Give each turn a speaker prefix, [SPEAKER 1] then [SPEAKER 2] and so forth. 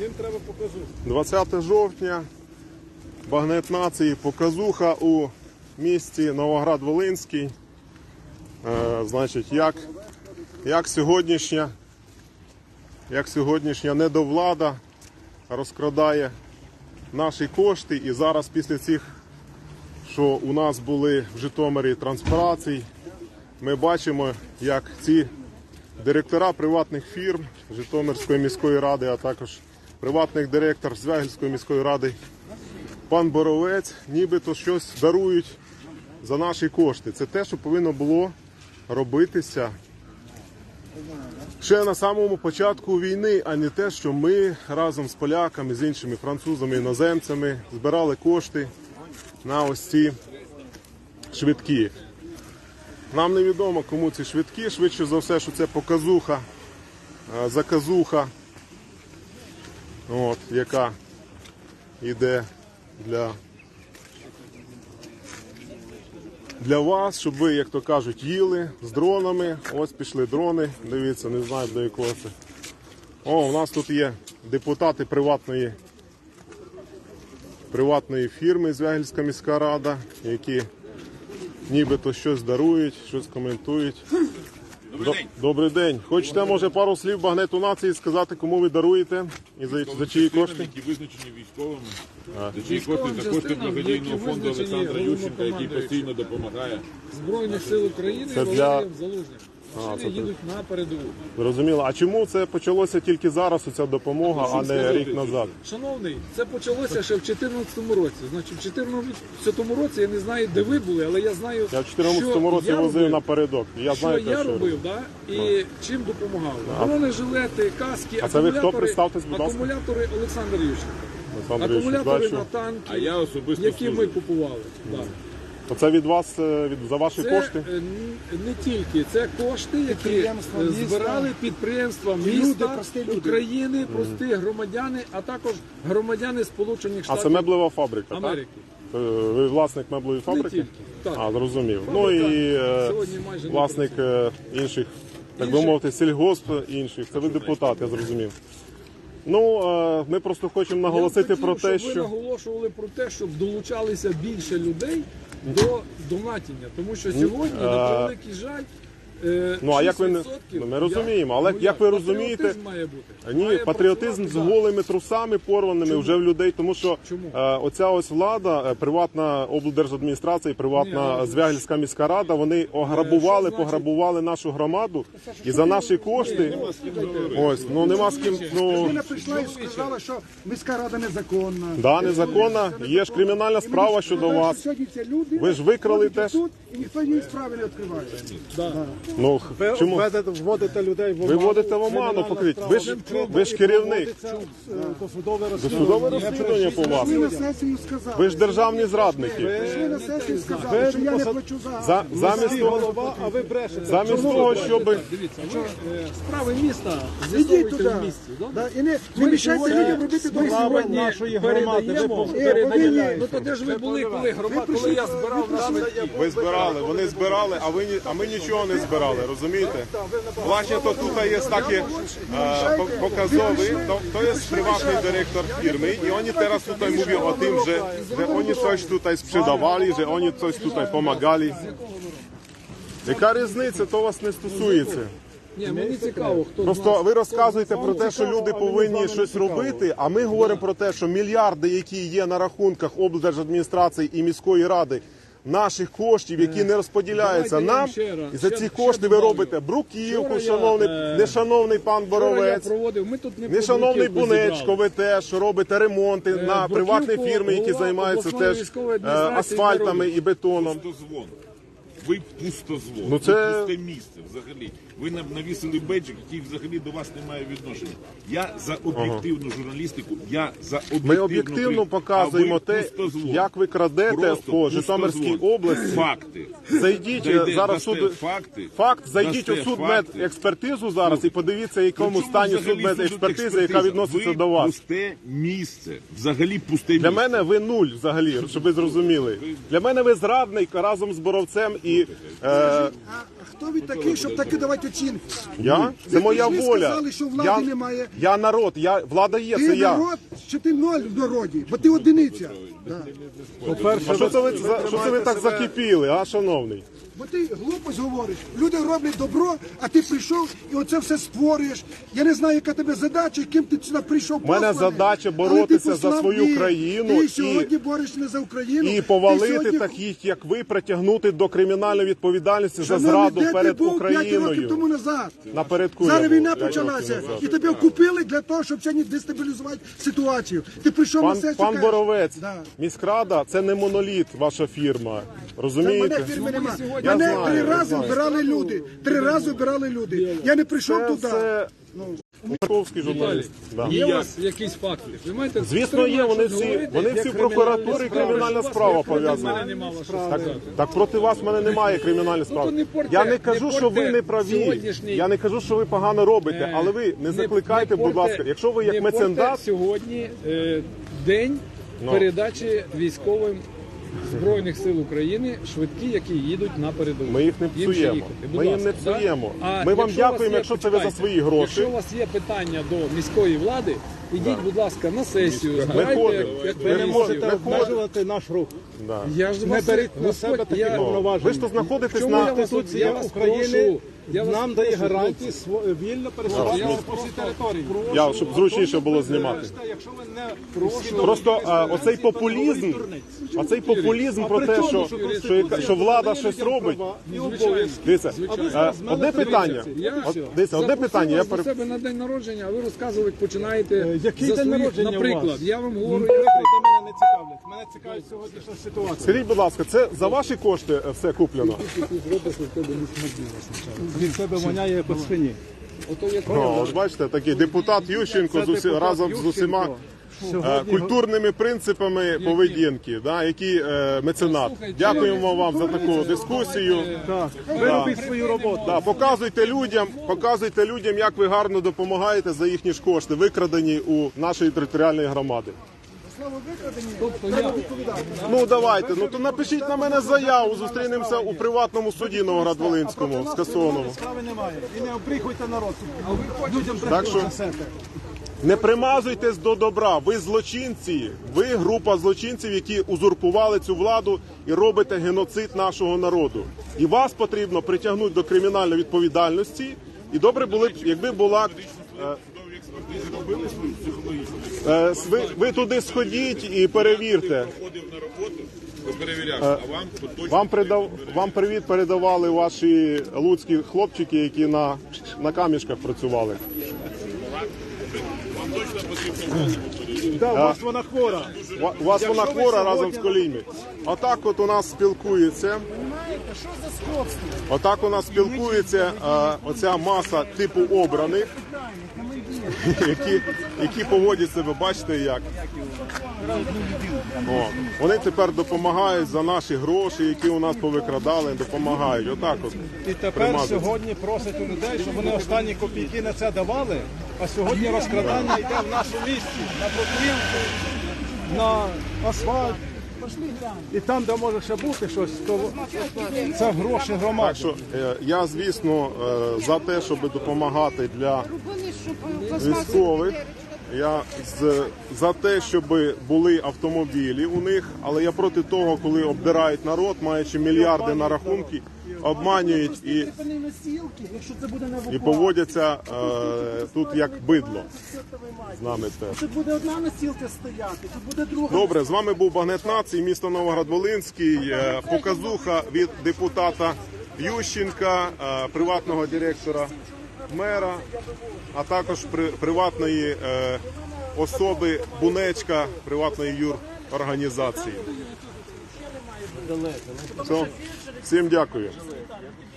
[SPEAKER 1] Їм треба показу.
[SPEAKER 2] 20 жовтня, багнет нації, показуха у місті Новоград-Волинський. Е, значить, як, як, сьогоднішня, як сьогоднішня недовлада розкрадає наші кошти. І зараз після цих, що у нас були в Житомирі транспарацій, ми бачимо, як ці директора приватних фірм Житомирської міської ради, а також приватний директор Звягельської міської ради, пан Боровець, нібито щось дарують за наші кошти. Це те, що повинно було робитися ще на самому початку війни, а не те, що ми разом з поляками, з іншими французами, іноземцями збирали кошти на ось ці швидкі. Нам невідомо, кому ці швидкі. Швидше за все, що це показуха, е, заказуха, от, яка йде для, для вас, щоб ви, як то кажуть, їли з дронами. Ось пішли дрони. Дивіться, не знаю до якого це. О, у нас тут є депутати приватної, приватної фірми Звягільська міська рада, які нібито щось дарують, щось коментують. Добрий день. Добрий день. Хочете, може, пару слів багнету нації сказати, кому ви даруєте і за, за чиї кошти?
[SPEAKER 3] які визначені військовими. За чиї кошти за кошти благодійного фонду Олександра Ющенка, який постійно допомагає.
[SPEAKER 1] Збройних сил України
[SPEAKER 2] Це
[SPEAKER 1] і
[SPEAKER 2] для-
[SPEAKER 1] Валерієм Залужним. Машини
[SPEAKER 2] це
[SPEAKER 1] їдуть на передову.
[SPEAKER 2] Зрозуміло. А чому це почалося тільки зараз, оця допомога, а не рік назад?
[SPEAKER 1] Шановний, це почалося ще в 2014 році. Значить, в 2014 році я не знаю, де ви були, але я знаю,
[SPEAKER 2] Я в 2014
[SPEAKER 1] що
[SPEAKER 2] році
[SPEAKER 1] я
[SPEAKER 2] возив
[SPEAKER 1] робив,
[SPEAKER 2] напередок. Я
[SPEAKER 1] що
[SPEAKER 2] знаю,
[SPEAKER 1] я
[SPEAKER 2] те,
[SPEAKER 1] робив, да? і чим допомагав. Бронежилети, каски,
[SPEAKER 2] А це ви хто?
[SPEAKER 1] акумулятори,
[SPEAKER 2] Представтесь, будь ласка.
[SPEAKER 1] акумулятори Олександр Ющенко.
[SPEAKER 2] Олександр
[SPEAKER 1] Акумулятори
[SPEAKER 2] бачу.
[SPEAKER 1] на танки,
[SPEAKER 3] А я особисто
[SPEAKER 1] які ми
[SPEAKER 3] служу.
[SPEAKER 1] купували. Да.
[SPEAKER 2] Оце від вас, е, від, за ваші
[SPEAKER 1] Це
[SPEAKER 2] кошти?
[SPEAKER 1] е, н- не тільки, це кошти, які
[SPEAKER 4] Підприємства
[SPEAKER 1] е,
[SPEAKER 4] міста.
[SPEAKER 1] збирали підприємства
[SPEAKER 4] Люди,
[SPEAKER 1] міста,
[SPEAKER 4] прості люди.
[SPEAKER 1] України, прості громадяни, а також громадяни Сполучених
[SPEAKER 2] А
[SPEAKER 1] Штатів
[SPEAKER 2] це меблева фабрика,
[SPEAKER 1] Америки.
[SPEAKER 2] так? Е, Ви власник меблевої фабрики?
[SPEAKER 1] тільки, так.
[SPEAKER 2] А, зрозумів. Ну
[SPEAKER 1] Фабрика
[SPEAKER 2] і е,
[SPEAKER 1] сьогодні майже не
[SPEAKER 2] власник е, інших, так би
[SPEAKER 1] Інших.
[SPEAKER 2] мовити, сільгосп інших. Це ви депутат, я зрозумів. Ну, е, ми просто хочемо наголосити
[SPEAKER 1] Я б
[SPEAKER 2] про те,
[SPEAKER 1] щоб ви
[SPEAKER 2] що.
[SPEAKER 1] наголошували про те, щоб долучалися більше людей до донатіння. Тому що сьогодні, на превеликий жаль, е,
[SPEAKER 2] Ну, а як ви не-
[SPEAKER 1] 6%
[SPEAKER 2] Ну, ми розуміємо, але
[SPEAKER 1] ну,
[SPEAKER 2] як ви розумієте-
[SPEAKER 1] патріотизм має бути.
[SPEAKER 2] Ні,
[SPEAKER 1] Має
[SPEAKER 2] патріотизм з
[SPEAKER 1] працювати,
[SPEAKER 2] голими трусами порваними вже в людей, тому що
[SPEAKER 1] Чому?
[SPEAKER 2] е, оця ось влада, е, приватна облдержадміністрація, і приватна
[SPEAKER 1] Ні, а-
[SPEAKER 2] Звягільська міська рада, вони ограбували,
[SPEAKER 1] Е, значить?
[SPEAKER 2] пограбували нашу громаду і за наші кошти. Ось, ну нема з ким. Ну
[SPEAKER 4] Людина прийшла і сказала, що міська рада незаконна.
[SPEAKER 2] да, незаконна. Є ж кримінальна справа щодо вас.
[SPEAKER 4] Сьогодні це люди.
[SPEAKER 2] Ви ж викрали
[SPEAKER 4] ходять
[SPEAKER 2] теж.
[SPEAKER 4] Тут, і ніхто її справи не відкриває.
[SPEAKER 2] Ну чому
[SPEAKER 5] Введете, вводите людей в
[SPEAKER 2] ви
[SPEAKER 5] оману.
[SPEAKER 2] вводите в оману?
[SPEAKER 5] Кримінальна
[SPEAKER 2] Покрить.
[SPEAKER 5] справа
[SPEAKER 2] Ви ж ви ж керівник.
[SPEAKER 5] е, Досудове
[SPEAKER 2] Судове
[SPEAKER 5] розслідування.
[SPEAKER 2] розслідування по вас.
[SPEAKER 4] Ви на сесію сказали.
[SPEAKER 2] Ви ж державні зрадники.
[SPEAKER 4] Ви на сесію сказали, що я не плачу за
[SPEAKER 2] За замість того,
[SPEAKER 5] голова, а ви брешете.
[SPEAKER 2] замість того, щоб
[SPEAKER 1] Дивіться, ви е, справи міста
[SPEAKER 4] Ідіть
[SPEAKER 1] з'ясовуйте
[SPEAKER 4] туди.
[SPEAKER 1] в місті. добре?
[SPEAKER 4] Да, і не, не мішайте людям робити
[SPEAKER 5] справа
[SPEAKER 4] сьогодні.
[SPEAKER 5] нашої громади. Ви
[SPEAKER 1] Передаємо,
[SPEAKER 5] пов-
[SPEAKER 1] передаємо. Ну то де ж ви були, коли громада, коли я збирав на швидкі?
[SPEAKER 2] Ви збирали, вони збирали, а ви ні- а ми нічого не збирали, розумієте? Власне, то тут є такі е, по- показові, то, то є приватний директор фірми, і вони teraz tutaj mówią o tym, że, że oni coś tutaj sprzedawali, że oni coś tutaj pomagali. Яка різниця, то вас не стосується.
[SPEAKER 1] Ні, мені цікаво, хто
[SPEAKER 2] Просто ви розказуєте про те, що люди повинні щось робити, а ми говоримо про те, що мільярди, які є на рахунках облдержадміністрації і міської ради, наших коштів, які не розподіляються
[SPEAKER 1] Давайте я
[SPEAKER 2] нам,
[SPEAKER 1] ще раз,
[SPEAKER 2] і за
[SPEAKER 1] ще-
[SPEAKER 2] ці
[SPEAKER 1] ще
[SPEAKER 2] кошти ви
[SPEAKER 1] добавлю.
[SPEAKER 2] робите бруківку,
[SPEAKER 1] Вчора я,
[SPEAKER 2] шановний,
[SPEAKER 1] е,
[SPEAKER 2] нешановний пан
[SPEAKER 1] Вчора я
[SPEAKER 2] Боровець.
[SPEAKER 1] проводив, ми тут не
[SPEAKER 2] Не шановний
[SPEAKER 1] бруківку
[SPEAKER 2] Бунечко,
[SPEAKER 1] зібрали.
[SPEAKER 2] ви теж робите ремонти на
[SPEAKER 1] бруківку
[SPEAKER 2] приватні фірми, які
[SPEAKER 1] голова
[SPEAKER 2] займаються
[SPEAKER 1] обласної
[SPEAKER 2] теж
[SPEAKER 1] військової
[SPEAKER 2] е,
[SPEAKER 1] адміністрації
[SPEAKER 2] асфальтами і бетоном.
[SPEAKER 3] Ви пустозвон.
[SPEAKER 2] Ну, це-
[SPEAKER 3] Ви пусте місце взагалі. Ви нам навісили беджик, який взагалі до вас не має відношення. Я за об'єктивну журналістику, я за об'єктивну
[SPEAKER 2] Ми об'єктивно показуємо те,
[SPEAKER 3] пустозвон.
[SPEAKER 2] як ви крадете
[SPEAKER 3] Просто
[SPEAKER 2] по Житомирській області.
[SPEAKER 3] Факти.
[SPEAKER 2] Зайдіть
[SPEAKER 3] Дайте-
[SPEAKER 2] зараз
[SPEAKER 3] дасте
[SPEAKER 2] суд
[SPEAKER 3] факти,
[SPEAKER 2] факт. Зайдіть у суд
[SPEAKER 3] факти.
[SPEAKER 2] медекспертизу зараз і подивіться, якому стані
[SPEAKER 3] взагалі
[SPEAKER 2] суд медекспертизи,
[SPEAKER 3] судекспертиза?
[SPEAKER 2] яка відноситься
[SPEAKER 3] ви
[SPEAKER 2] до вас.
[SPEAKER 3] Пусте місце. Взагалі пусте
[SPEAKER 2] Для мене ви нуль взагалі, щоб ви зрозуміли. Для мене ви зрадник разом з боровцем і і е,
[SPEAKER 4] А хто ви такий, щоб таки давати оцінку?
[SPEAKER 2] я це
[SPEAKER 4] Ви
[SPEAKER 2] моя
[SPEAKER 4] прийшли,
[SPEAKER 2] воля.
[SPEAKER 4] сказали, що влади
[SPEAKER 2] я,
[SPEAKER 4] немає.
[SPEAKER 2] я народ, я влада є.
[SPEAKER 4] Ти
[SPEAKER 2] Це я.
[SPEAKER 4] народ, чи ти ноль в народі, бо ти одиниця. Да.
[SPEAKER 2] А що це ви за що це ви так закипіли, а шановний?
[SPEAKER 4] Бо ти глупость говориш. Люди роблять добро, а ти прийшов і оце все створюєш. Я не знаю, яка тебе задача, ким ти сюди прийшов.
[SPEAKER 2] У мене
[SPEAKER 4] посланий.
[SPEAKER 2] задача
[SPEAKER 4] Але
[SPEAKER 2] боротися
[SPEAKER 4] послав
[SPEAKER 2] за свою
[SPEAKER 4] мир.
[SPEAKER 2] країну
[SPEAKER 4] Ти
[SPEAKER 2] і-
[SPEAKER 4] сьогодні борешся не за Україну.
[SPEAKER 2] І повалити
[SPEAKER 4] сьогодні-
[SPEAKER 2] таких, як ви, притягнути до кримінальної відповідальності за зраду
[SPEAKER 4] де ти
[SPEAKER 2] перед
[SPEAKER 4] був 5 років тому назад?
[SPEAKER 2] Напередку я
[SPEAKER 4] Зараз
[SPEAKER 2] був
[SPEAKER 4] війна
[SPEAKER 2] п'ять
[SPEAKER 4] почалася,
[SPEAKER 2] назад.
[SPEAKER 4] і тебе купили для того, щоб сьогодні дестабілізувати ситуацію. Ти прийшов на
[SPEAKER 2] Пан,
[SPEAKER 4] сесію.
[SPEAKER 2] пан
[SPEAKER 4] кажеш,
[SPEAKER 2] Боровець,
[SPEAKER 4] Да.
[SPEAKER 2] міськрада це не моноліт, ваша фірма. Розумієте?
[SPEAKER 4] мене фірми нема.
[SPEAKER 2] Я
[SPEAKER 4] Мене
[SPEAKER 2] знаю,
[SPEAKER 4] три
[SPEAKER 2] я
[SPEAKER 4] рази
[SPEAKER 2] знаю.
[SPEAKER 4] обирали люди. Три рази обирали люди. Я не прийшов
[SPEAKER 2] Це,
[SPEAKER 4] туди.
[SPEAKER 2] це московський журналіст. Да.
[SPEAKER 1] Є у вас якісь факти? Ви маєте
[SPEAKER 2] Звісно, є. Вони всі, вони всі в прокуратурі кримінальна справа пов'язана.
[SPEAKER 1] сказати.
[SPEAKER 2] Так проти вас в мене немає кримінальної справи.
[SPEAKER 1] Ну, не порте,
[SPEAKER 2] Я не
[SPEAKER 1] не
[SPEAKER 2] кажу, що ви не праві. Я не кажу, що ви погано робите,
[SPEAKER 1] Е,
[SPEAKER 2] але ви не закликайте,
[SPEAKER 1] не
[SPEAKER 2] будь ласка. Якщо ви як мецендат,
[SPEAKER 1] сьогодні е, день
[SPEAKER 2] Ну.
[SPEAKER 1] передачі військовим Збройних сил України швидкі, які їдуть на передову.
[SPEAKER 2] Ми їх не
[SPEAKER 1] Їм
[SPEAKER 2] псуємо.
[SPEAKER 1] їхати. Будь
[SPEAKER 2] Ми їм
[SPEAKER 1] ласка,
[SPEAKER 2] не
[SPEAKER 1] да?
[SPEAKER 2] псуємо.
[SPEAKER 1] А
[SPEAKER 2] Ми вам
[SPEAKER 1] якщо у вас
[SPEAKER 2] дякуємо,
[SPEAKER 1] є-
[SPEAKER 2] якщо це ви за
[SPEAKER 1] почекайте,
[SPEAKER 2] свої гроші.
[SPEAKER 1] Якщо у вас є питання до міської влади, ідіть, будь ласка, на сесію. збирайте,
[SPEAKER 2] ходимо.
[SPEAKER 1] як- як
[SPEAKER 2] Ви не
[SPEAKER 1] комісію.
[SPEAKER 2] можете
[SPEAKER 5] обмежувати наш рух.
[SPEAKER 2] да.
[SPEAKER 1] Я ж
[SPEAKER 5] Не
[SPEAKER 1] вас-
[SPEAKER 5] беріть на себе такі
[SPEAKER 1] я-
[SPEAKER 5] повноваження.
[SPEAKER 2] ви ж тут знаходитесь
[SPEAKER 1] Чому
[SPEAKER 2] на
[SPEAKER 1] я вас-
[SPEAKER 5] Конституція
[SPEAKER 1] я вас
[SPEAKER 5] України
[SPEAKER 1] прошу, я вас
[SPEAKER 5] нам дає
[SPEAKER 1] прошу,
[SPEAKER 5] гарантії сво- вільно пересуватися по всій території.
[SPEAKER 2] Я, щоб зручніше було знімати.
[SPEAKER 5] Якщо ви не
[SPEAKER 2] Просто а, оцей популізм, оцей популізм про те, що, що, яка- що влада щось робить.
[SPEAKER 5] і обов'язки.
[SPEAKER 2] Дивіться, е, одне питання. От, Дивіться, одне питання. Я пере...
[SPEAKER 1] себе на день народження, а ви розказувати починаєте
[SPEAKER 5] Е, Який
[SPEAKER 1] за
[SPEAKER 5] день
[SPEAKER 1] свої-
[SPEAKER 5] народження у
[SPEAKER 1] Наприклад,
[SPEAKER 5] вас?
[SPEAKER 1] я вам говорю,
[SPEAKER 5] Приклади мене не цікавлять. Мене цікавить сьогоднішня ситуація.
[SPEAKER 2] Скажіть, будь ласка, це за ваші кошти е, все куплено?
[SPEAKER 5] Від себе воняє як від свині.
[SPEAKER 1] ото
[SPEAKER 2] О, от бачите, такий депутат Ющенко з усі,
[SPEAKER 5] депутат
[SPEAKER 2] разом з усіма
[SPEAKER 5] Ющенко.
[SPEAKER 2] е,
[SPEAKER 5] Сьогодні
[SPEAKER 2] культурними принципами поведінки, да, які е, меценат. Дякуємо вам за таку дискусію.
[SPEAKER 5] Так, ви робіть свою роботу.
[SPEAKER 2] Да, показуйте людям, показуйте людям, як ви гарно допомагаєте за їхні ж кошти, викрадені у нашої територіальної громади.
[SPEAKER 1] Тобто я
[SPEAKER 2] Ну давайте, ну то напишіть на мене заяву. Зустрінемося у приватному суді Новоград-Волинському скасованому.
[SPEAKER 5] Справи немає. І не обріхуйте народ. Людям
[SPEAKER 2] Так що- Не примазуйтесь до добра. Ви злочинці. Ви група злочинців, які узурпували цю владу і робите геноцид нашого народу. І вас потрібно притягнути до кримінальної відповідальності. І добре було б, якби була. Е, Ви, ви туди сходіть і перевірте.
[SPEAKER 3] Ходив на роботу, перевіряв, а вам точно
[SPEAKER 2] Вам придав вам привіт передавали ваші луцькі хлопчики, які на, на камішках працювали.
[SPEAKER 5] Да, у вас вона хвора.
[SPEAKER 2] Ва- У вас вона хвора разом з коліньми. Отак от у нас спілкується. Отак у нас спілкується е, оця маса типу обраних, які, які поводять себе, бачите як. О, вони тепер допомагають за наші гроші, які у нас повикрадали, допомагають. Отак от.
[SPEAKER 5] І тепер
[SPEAKER 2] Примазують.
[SPEAKER 5] сьогодні просять у людей, щоб вони останні копійки на це давали, а сьогодні розкрадання йде в нашому місті на бруківку, на асфальт. І там, де може ще бути щось, то це гроші громади.
[SPEAKER 2] Так що е, я, звісно, е, за те, щоб допомагати для військових. Я з, за те, щоб були автомобілі у них, але я проти того, коли обдирають народ, маючи мільярди на рахунки, обманюють і,
[SPEAKER 4] Якщо це буде на
[SPEAKER 2] і поводяться е, тут як бидло. З нами теж.
[SPEAKER 4] Тут буде одна носілка стояти, тут буде друга.
[SPEAKER 2] Добре, з вами був Багнет Нації, місто Новоград-Волинський, е, показуха від депутата Ющенка, е, приватного директора мера, а також при- приватної е, особи Бунечка, приватної юрорганізації. Все. Всім дякую.